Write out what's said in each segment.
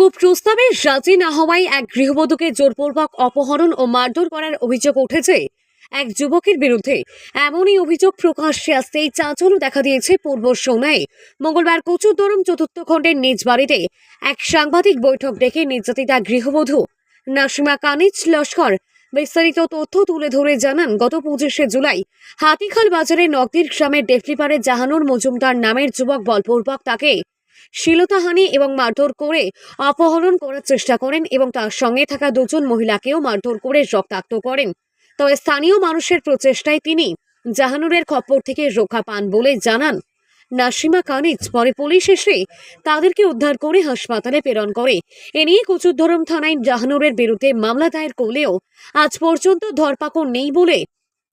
খুব প্রস্তাবে রাজি না হওয়ায় এক গৃহবধূকে জোরপূর্বক অপহরণ ও মারধর করার অভিযোগ উঠেছে। এক যুবকের বিরুদ্ধে এমনই অভিযোগ প্রকাশ্যে আসতেই চাঁচলও দেখা দিয়েছে পূর্ব সোনায়। মঙ্গলবার কচুদরম চতুর্থ খণ্ডের নিজ বাড়িতে এক সাংবাদিক বৈঠক ডেকে নির্যাতিতা গৃহবধূ নাসিমা কানিজ লস্কর। বিস্তারিত তথ্য তুলে ধরে জানান, গত পঁচিশে জুলাই হাতিখাল বাজারে নকদির গ্রামের ডেফলিপারে জাহানুর মজুমদার নামের যুবক বলপূর্বক তাকে শিলতাহানি এবং মারধর করে অপহরণ করার চেষ্টা করেন এবং তার সঙ্গে থাকা দুজন মহিলাকেও মারধর করে রক্তাক্ত করেন। তবে স্থানীয় মানুষের প্রচেষ্টায় তিনি জাহানুরের খপ্পর থেকে রক্ষা পান বলে জানান। নাসিমা কানিজ, পরে পুলিশ এসে তাদেরকে উদ্ধার করে হাসপাতালে প্রেরণ করে। এ নিয়ে কচুরধরম থানায় জাহানুরের বিরুদ্ধে মামলা দায়ের করলেও আজ পর্যন্ত ধরপাকড় নেই বলে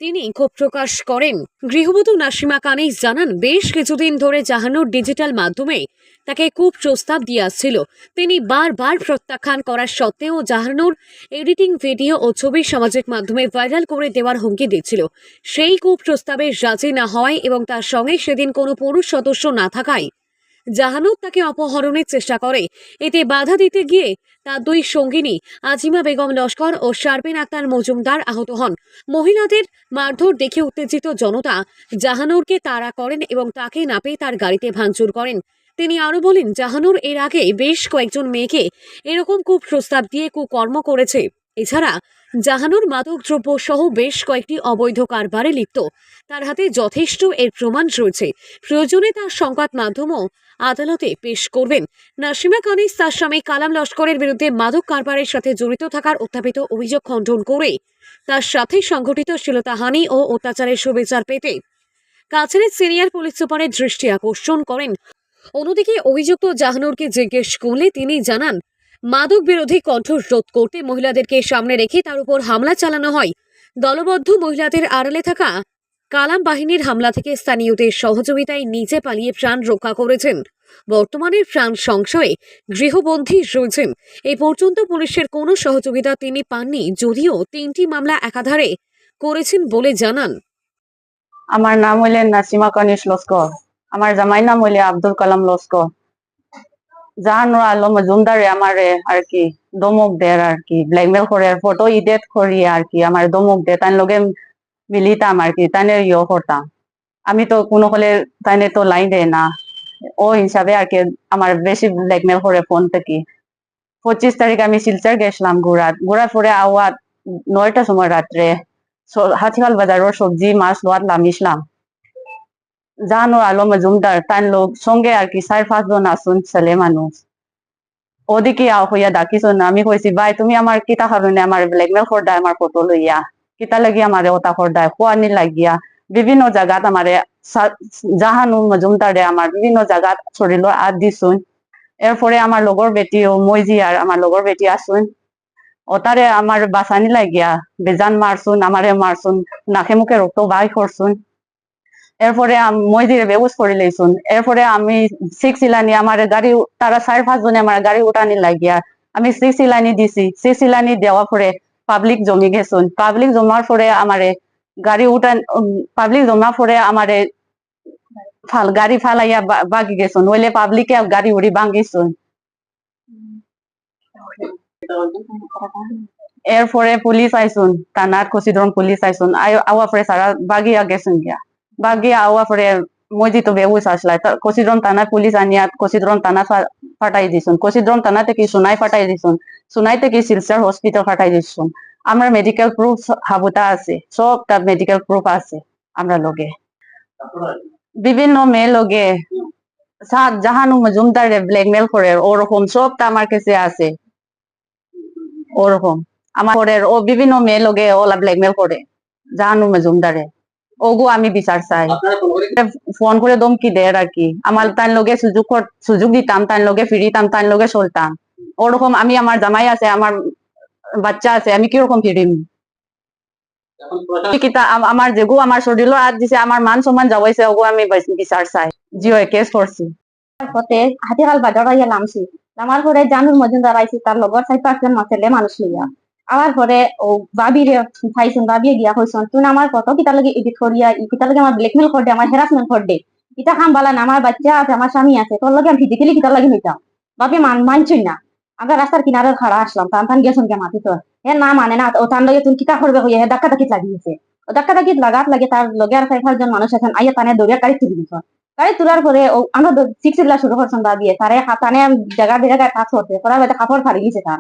তিনি ক্ষোভ প্রকাশ করেন। গৃহবধূ নাসিমা কানিজ জানান, বেশ কিছুদিন ধরে জাহানুর ডিজিটাল মাধ্যমে তাকে খুব প্রস্তাব দিয়ে আসছিল তিনি বারবার প্রত্যাখ্যান করার সত্ত্বেও জাহানুর এডিটিং ভিডিও ও ছবি সামাজিক মাধ্যমে ভাইরাল করে দেওয়ার হুমকি দিচ্ছিল। সেই কূপ প্রস্তাবে রাজি না হওয়ায় এবং তার সঙ্গে সেদিন কোনো পুরুষ সদস্য না থাকায় জাহানুর তাকে অপহরণের চেষ্টা করে। এতে বাধা দিতে গিয়ে তার দুই সঙ্গিনী আজিমা বেগম লস্কর ও শারবিন আক্তার মজুমদার আহত হন। মহিলাদের মারধর দেখে উত্তেজিত জনতা জাহানুরকে তাড়া করেন এবং তাকে না পেয়ে তার গাড়িতে ভাঙচুর করেন। তিনি আরও বলেন, জাহানুর এর আগে বেশ কয়েকজন মেয়েকে এরকম কূপ প্রস্তাব দিয়ে কুকর্ম করেছে। এছাড়া জাহানুর মাদকদ্রব্য সহ বেশ কয়েকটি অবৈধ কারবারে লিপ্ত। তার হাতে যথেষ্ট এর প্রমাণ রয়েছে। প্রয়োজনে তার সংবাদ মাধ্যমও আদালতে পেশ করবেন। নাসিমা কানিস তার স্বামী কালাম লস্করের বিরুদ্ধে মাদক কারবারের সাথে জড়িত থাকার উত্থাপিত অভিযোগ খণ্ডন করে তার সাথে সংঘটিত শ্লীলতাহানি ও অত্যাচারের সুবিচার পেতে কাছাড়ের সিনিয়র পুলিশ সুপারের দৃষ্টি আকর্ষণ করেন। অন্যদিকে অভিযুক্ত জাহানুরকে জিজ্ঞেস করলে তিনি জানান মাদক বিরোধী কণ্ঠ রোধ করতে মহিলাদেরকে সামনে রেখে তার উপর হামলা চালানো হয়। দলবদ্ধ মহিলাদের আড়ালে থাকা কালাম বাহিনীর হামলা থেকে স্থানীয়দের সহযোগিতায় নিজে পালিয়ে প্রাণ রক্ষা করেছেন। বর্তমানে প্রাণ সংশয়ে গৃহবন্দী রয়েছেন। এই পর্যন্ত পুলিশের কোনো সহযোগিতা তিনি পাননি, যদিও তিনটি মামলা একাধারে করেছেন বলে জানান। আমার নাম হইলে নাসিমা কানিস লস্কর। আমার জামাই নাম হইলে আব্দুল কালাম লস্কর। জাহানুর আলম মজুমদারে আমারে আর কি, দমক দের আর কি ব্ল্যাকমেল করে ফটো ইডেট করি আর কি আমার দমক দে তাই লগে মিলিতাম আর কি তাই ইয়ে করতাম আমি তো কোনো হলে তাই তো লাইন দেয় না। ও হিসাবে আর কি আমার বেশি ব্ল্যাকমেল করে ফোন থেকে। পঁচিশ তারিখ আমি শিলচর গেছিলাম ঘোরাত ঘোরার পরে আওয়াত নয়টার সময় রাত্রে হাতিখাল বাজারের সবজি মাছ লোয়াত নামিছিলাম জানো আলো মজুমদার তার লোক সঙ্গে আর কি চার পাঁচজন আসুন ছেলে মানুষ ওদিকে আও হইয়া ডাকিছুন আমি কইছি, ভাই, তুমি আমার কিতা কারণে আমার ব্ল্যাকমেল করদায় আমার ফটো লইয়া, কিতা লাগি আমারে ওটা করদায় খোয়ানি লাগিয়া, বিভিন্ন জায়গাত আমারে জাহানু মজুমদারে আমার বিভিন্ন জায়গাত শরীর আদ দিছুন এরপরে আমার লগর বেটি ও মইজি আর আমার লগর বেটি আসুন। ওতারে আমার বাসানি লাগিয়া, বেজান মারছুন আমারে মারছুন নাকে মুখে রক্ত বাই করছুন এরপরে দিয়ে বেবুস করে লইছুন। এরপরে আমি সিক্স ইলানি আমার গাড়ি তারা চার পাঁচ জনে আমার গাড়ি উঠানি লাগিয়া আমি সিক্স ইলানি দিছি। সিক্স ইলানি দেওয়ার পরে পাবলিক জমি গেছুন। পাবলিক জমার পরে আমারে গাড়ি উঠান পাবলিক জমার পরে আমারে ফাল গাড়ি ফালাইয়া বাগি গেছুন। ওইলে পাবলিকে গাড়ি উড়ি ভাঙ্গিছুন এরপরে পুলিশ আইসুন থানার কচিদরম পুলিশ আইসুন আওয়া পরে সারা বাগিয়া গেছুন গিয়া। বাগিয়া আওয়া পরে মজি তো বেউস আসলাই কচিদরম থানার পুলিশ আনিয়া কচিদরম থানা ফাটাই দিছুন। কচিদরম থানা থেকে সুনাই ফাটাই দিছুন? সুনাই থেকে শিলচর হসপিটাল ফাটাই দিছুন? আমরা মেডিকেল প্রুফ হাবুতা আছে। সবটা মেডিকেল প্রুফ আছে আমরা লগে। বিভিন্ন মেয়ে লগে সাত জাহানু মজুমদারে ব্ল্যাকমেল করে ওরকম সবটা আমার কাছে আছে। ওরকম আমার ও বিভিন্ন মেয়ে লগে ওলা ব্ল্যাকমেল করে জাহানু মজুমদারে ওগো আমি বিচার চাই। ফোন করে দমকি দেয় আর কি? আমার তার লগে সুযোগ সুযোগ দিতাম তার লগে ফিরিতাম তার লগে চলতাম। ওরকম আমি আমার জামাই আছে আমার বাচ্চা আছে আমি কীরকম ফিরিম? আমার যেগু আমার শরীর হাত দিছে আমার মান সম্মান যাওয়াইছে ওগো আমি বিচার চাই। জিও কেস করছি। হতে হাতিহাল বাজার আইয়া নামছি। নামার পরে জানুর মজুমদার আইছি তার লগর চাই পাঁচজন ছেলে মানুষ লইয়া আবার পরে ও বাবিরে খাইছুন বাবিয়ে গিয়া কইছুন তুই আমার কত কিতা লাগে এডিট করিয়া কিতা লাগে আমার ব্ল্যাকমেল করে আমার হ্যারাসমেন্ট করে ইটা খাম বালা না, আমার বাচ্চা আছে, আমার স্বামী আছে, তোর লগে আমি ফিজিক্যালি কিতা লাগে হইতাম। বাপে মান, মানছুই না। আমরা রাস্তার কিনারে খাড়া আসলাম, টান টান গেছেন কে মাতি তো হে না মানে না, ও তার লগে তুমি কিতা করবে হইয়া হে ধাক্কা ধাক্কি লাগিয়েছে ও ধাক্কা ধাক্কি লাগাত লাগে তার লগে আর চার, পাঁচজন মানুষ আছেন, আইয়া তানে দৌড়িয়া গাড়ি তুলি দিছ। গাড়ি তোলার পরে ও আমরা সিক্স শুরু করছেন দিয়ে তারে হাতানে জায়গা জায়গায় কাজ করতে করার বেটা কাপড় ফাড়ি গেছে তার।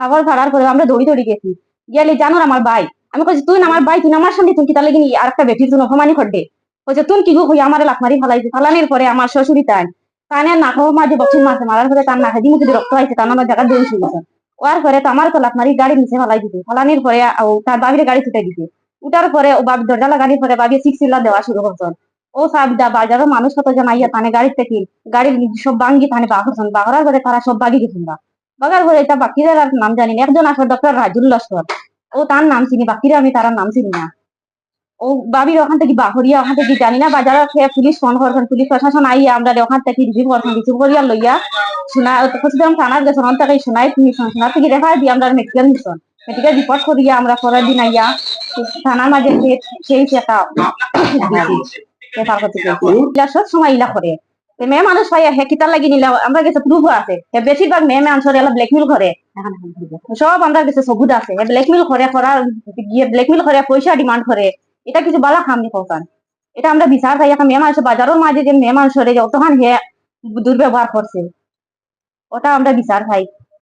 কাপড় ভাড়ার পরে আমরা দৌড়ি দৌড়ি গেছি। গেলে জানো আমার ভাই। আমি কইছি, তুই আমার ভাই, তুই না আমার সামনে তুমি কিতা লাগি আর একটা বেটির জন্য অপমানি করবে? কইছে তুই কি গো হইয়া আমার লাখমারি ফালাইছে। ফালানির পরে আমার শ্বশুরি তাই। কানে নাকও মাঝে বক্সিং মারছে, মারার পরে তার নাকে দিয়ে মুখে রক্ত আইছে, তার আমার জায়গা দৌড়ি শুনেছে ওয়ার পরে তো আমার তো লাখমারি গাড়ি নিচে ফালাই দিতে ফালানির পরে তার বাবির গাড়ি ছুটে দিছে উঠার পরে ও বাবি দরজা লাগানির পরে বাবি সিক্স ইল্লা দেওয়া শুরু করছেন ও সাবদা বাজারও মানুষ কত জন আইয়া তানে গাড়ির থেকে গাড়ির সব বাঙ্গি তানে বাহরছেন বাহরার পরে তারা সব বাগি গেছেন বাগার পরে এটা বাকিদের আর নাম জানি না একজন আসলে ডক্টর রাজুল লস্কর ও তার নাম চিনি বাকিরা আমি তার নাম চিনি না ও বাবির ওখান থেকে বাহরিয়া ওখান থেকে জানি না বাজারে পুলিশ ফোন করছেন পুলিশ প্রশাসন আইয়া আমরা ওখান থেকে রিসিভ করছেন রিসিভ করিয়া লইয়া শোনা খুঁজলাম থানার গেছেন ওখান থেকে শোনাই নিছেন শোনা থেকে রেফা দিয়ে আমরা মেডিকেল নিছেন মেডিকেল রিপোর্ট করিয়া আমরা পরের দিন আইয়া থানার মাঝে সেই একটা পেপার করতে সব সময় ইলা করে মেয়ে মানুষ হয়, হে কিতার লাগি নিলে আমরা গেছে প্রুফ আছে। হে বেশিরভাগ মেয়ে মানুষের এলা ব্ল্যাকমেল করে সব আমরা গেছে সবুজ আছে। হে ব্ল্যাকমেল করে করার গিয়ে ব্ল্যাকমেল করে পয়সা ডিমান্ড করে এটা কিছু বালা খামনি কৌকান এটা আমরা বিচার চাই একটা মেয়ে মানুষ বাজারের মাঝে যে মেয়ে মানুষের অতখান হে দুর্ব্যবহার করছে ওটা আমরা বিচার চাই